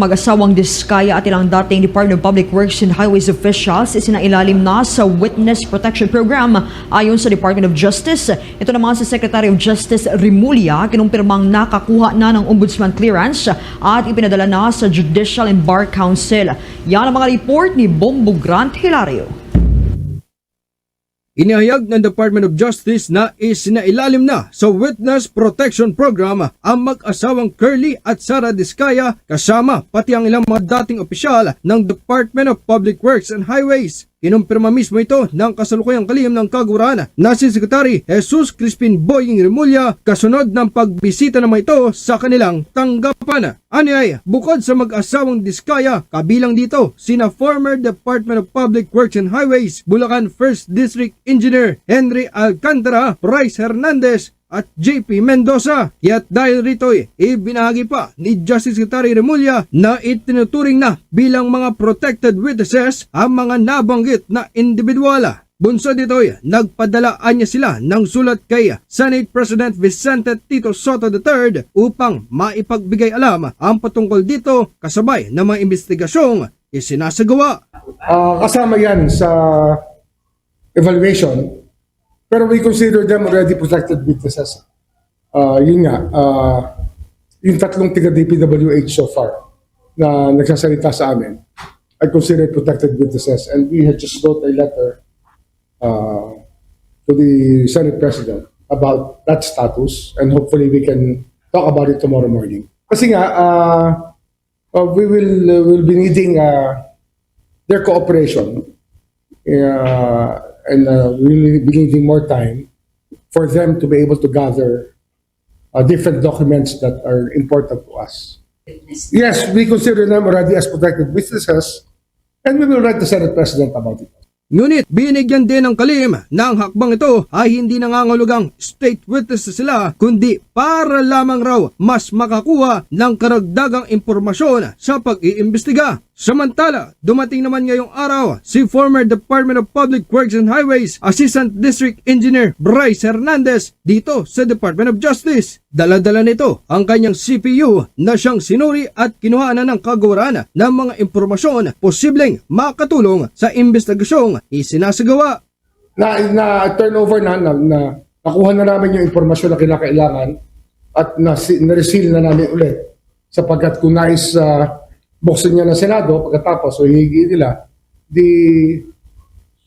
mag-asawang Diskaya at ilang dating Department of Public Works and Highways officials isinailalim na sa Witness Protection Program ayon sa Department of Justice. Ito naman sa Secretary of Justice Rimulya, kinumpirmang nakakuha na ng Ombudsman clearance at ipinadala na sa Judicial and Bar Council. Yan ang mga report ni Bombo Grant Hilario. Inihayag ng Department of Justice na isinailalim na sa Witness Protection Program ang mag-asawang Curly at Sara Diskaya kasama pati ang ilang mga dating opisyal ng Department of Public Works and Highways. Kinumpirma mismo ito ng kasalukuyang kalihim ng kagurahan na si Secretary Jesus Crispin Boying Remulla kasunod ng pagbisita naman ito sa kanilang tanggapan. Anyay, bukod sa mag-asawang Diskaya, kabilang dito sina former Department of Public Works and Highways Bulacan 1st District Engineer Henry Alcantara, Bryce Hernandez, at JP Mendoza. Kaya't dahil rito'y ibinahagi pa ni Justice Secretary Remulla na itinuturing na bilang mga protected witnesses ang mga nabanggit na individual. Bunso dito'y nagpadalaan niya sila ng sulat kay Senate President Vicente Tito Soto III upang maipagbigay alam ang patungkol dito kasabay ng mga investigasyong isinasagawa. Ah, kasama yan sa evaluation, pero we consider them already protected witnesses. Ah, yun nga, ah, yung tatlong tiga DPWH so far na nagsasalita sa amin, I consider protected witnesses and we had just wrote a letter uh, to the Senate President about that status and hopefully we can talk about it tomorrow morning. Kasi nga, uh, uh, we will uh, will be needing uh, their cooperation uh, and uh, will be needing more time for them to be able to gather uh, different documents that are important to us. Yes, we consider them already as protected witnesses and we will write the Senate President about it. Ngunit binigyan din ng kalim na ang hakbang ito ay hindi nangangahulugang state witness na sila kundi para lamang raw mas makakuha ng karagdagang impormasyon sa pag-iimbestiga. Samantala, dumating naman ngayong araw si former Department of Public Works and Highways Assistant District Engineer Bryce Hernandez dito sa Department of Justice. Daladala nito ang kanyang CPU na siyang sinuri at kinuhaanan ng kagawaran ng mga impormasyon posibleng makatulong sa investigasyong isinasagawa. na, na turnover na, na, na nakuha na namin yung impormasyon na kinakailangan at na, na-reseal na namin ulit. Sapagkat kung nais uh, buksan niya ng Senado pagkatapos o hihigi nila di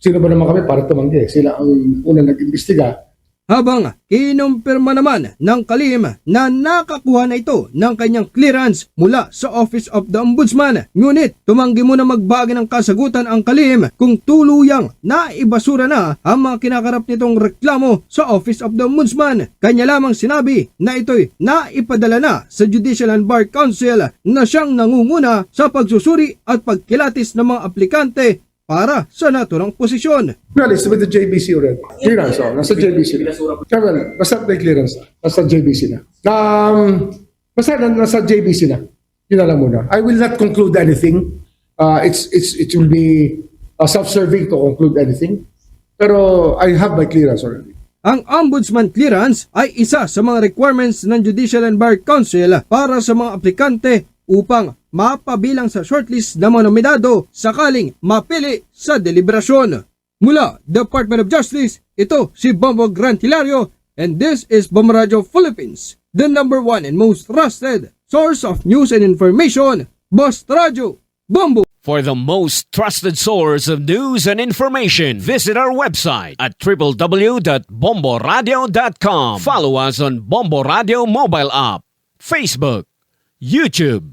sino ba naman kami para tumanggi? Sila ang unang nag-imbestiga Habang kinumpirma naman ng kalim na nakakuha na ito ng kanyang clearance mula sa Office of the Ombudsman. Ngunit tumanggi muna magbagi ng kasagutan ang kalim kung tuluyang naibasura na ang mga kinakarap nitong reklamo sa Office of the Ombudsman. Kanya lamang sinabi na ito'y naipadala na sa Judicial and Bar Council na siyang nangunguna sa pagsusuri at pagkilatis ng mga aplikante para sa naturang posisyon. well it's with the JBC already. Clearance oh, nasa JBC na. Kaya well, basta may clearance. Na nasa JBC na. Um, basta na, nasa JBC na. Yun na lang muna. I will not conclude anything. Uh, it's, it's, it will be uh, self-serving to conclude anything. Pero I have my clearance already. Ang Ombudsman Clearance ay isa sa mga requirements ng Judicial and Bar Council para sa mga aplikante upang mapabilang sa shortlist ng mga nominado sakaling mapili sa deliberasyon. Mula Department of Justice, ito si Bombo Grant Hilario and this is Bombo Radio Philippines, the number one and most trusted source of news and information, Boss Radio, Bombo! For the most trusted source of news and information, visit our website at www.bomboradio.com. Follow us on Bombo Radio mobile app, Facebook, YouTube,